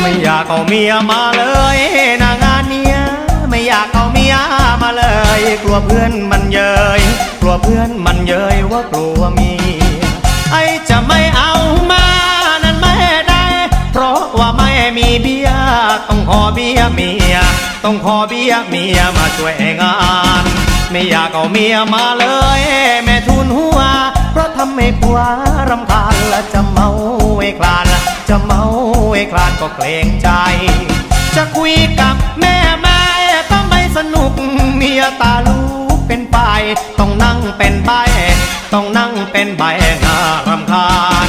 ไม่อยากเอาเมียมาเลยนางานเนี้ยไม่อยากเอาเมียมาเลย กลัวเพื่อนมันเยยกลัวเพื่อนมันเยยว่ากลัวเมีย ไอจะไม่เอามานั้นไม่ได้ เพราะว่าไม่มีเบียต้องขอเบียเมีย ต้องขอเบียเมียมาช่วยงาน ไม่อยากเอาเมียมาเลย แม่ทุนหัว เพราะทำให้ผัวรำคาญและจะเมาไอ้คลาน จะเมาไอ้คลานก็เกรงใจ จะคุยกับแม่แม่ก็ไม่สนุกเมียตาลูกเป็นไป ต้องนั่งเป็นใบ ต้องนั่งเป็นใบน่ารำคาญ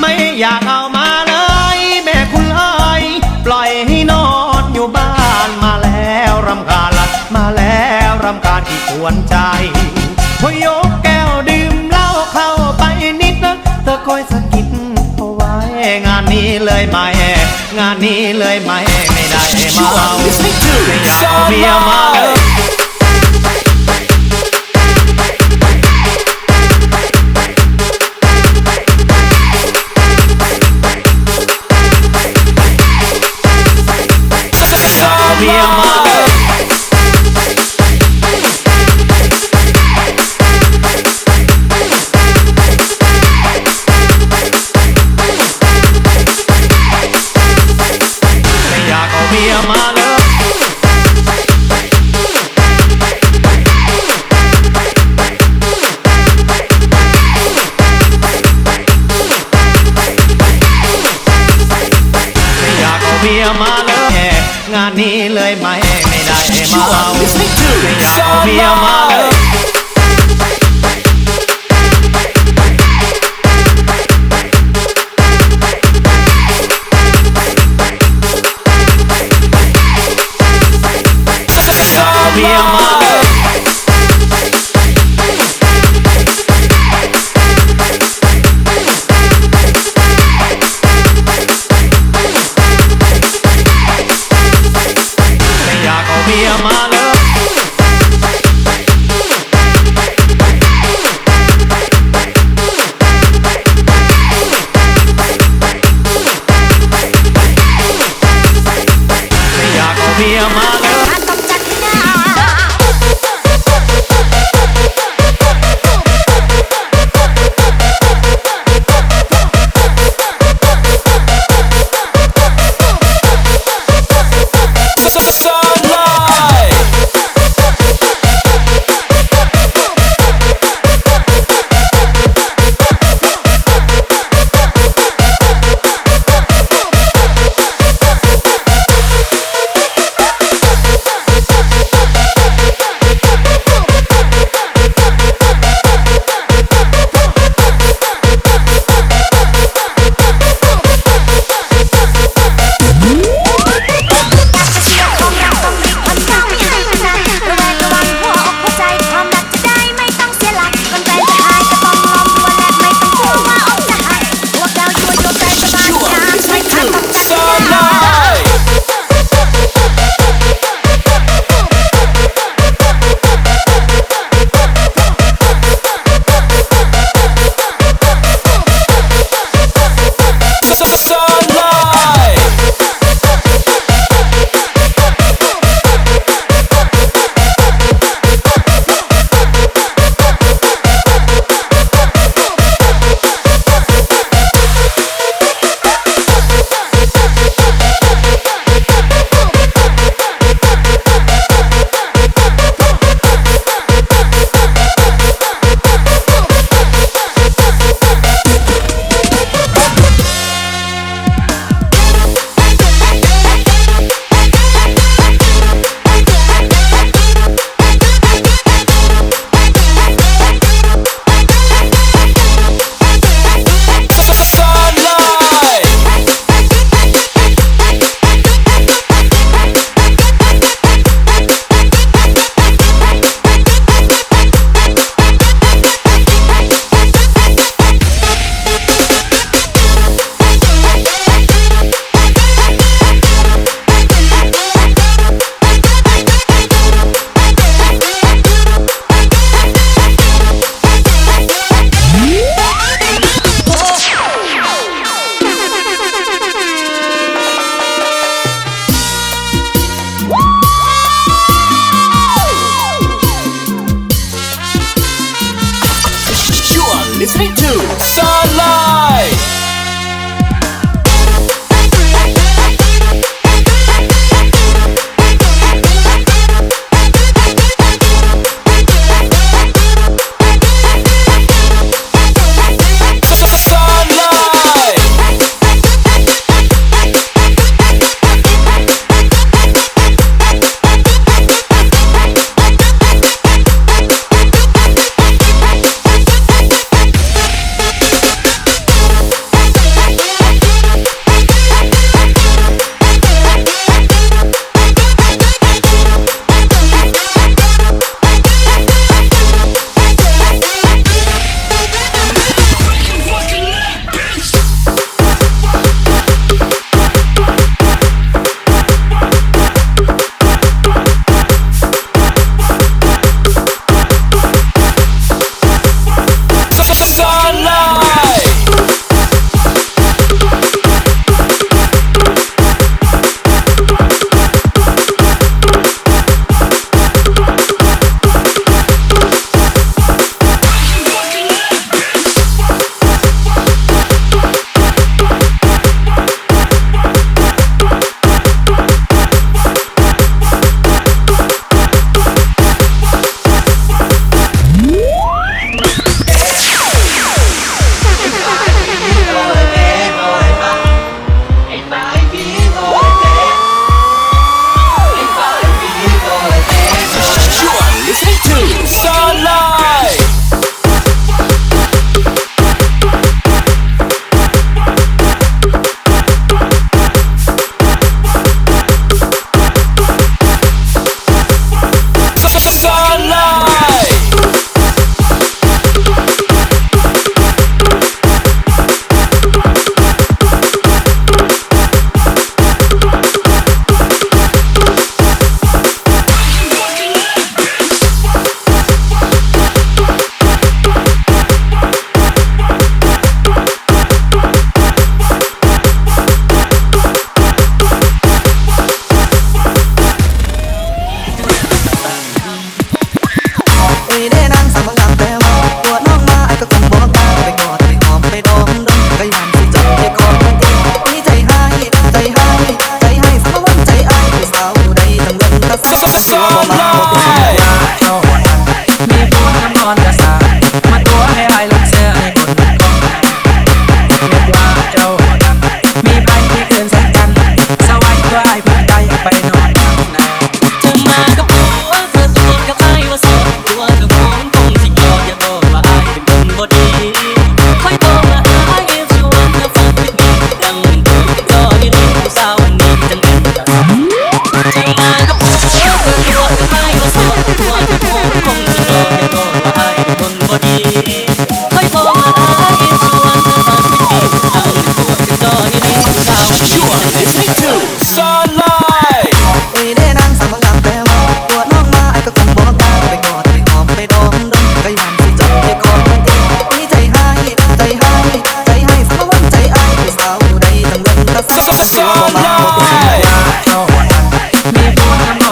ไม่อยากเอามาเลย แม่คุณเอ้ยปล่อยให้นอนอยู่บ้านมาแล้วรำคาญละมาแล้วรำคาญที่ควรใจพอยกแก้วดื่มเหล้าเข้าไปนิดนะเธอคอยสะกิดเอาไว้ งานนี้เลยไหมงานนี้เลยไหมไม่ได้เมาไม่อยากเอาเมียมาเลย งานนี้เลยไหมไม่ได้เมาไม่อยากเอาเมียมาเลย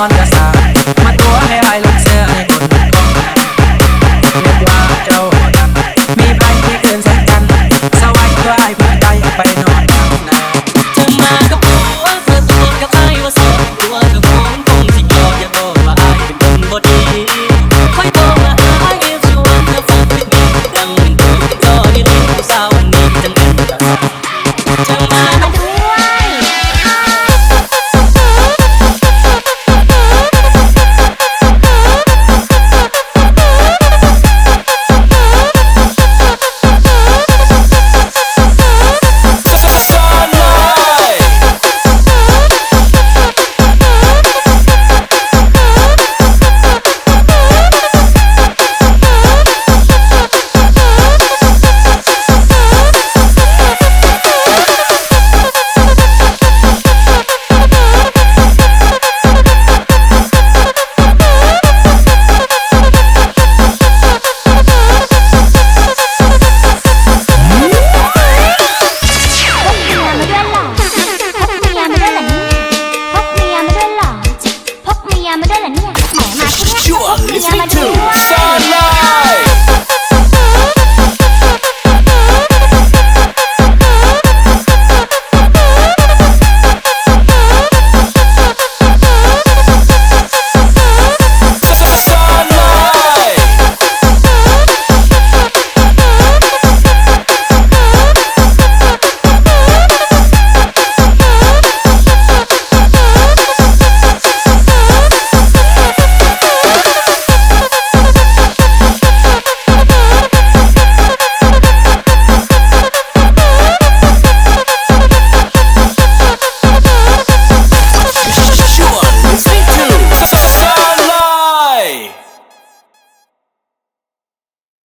understand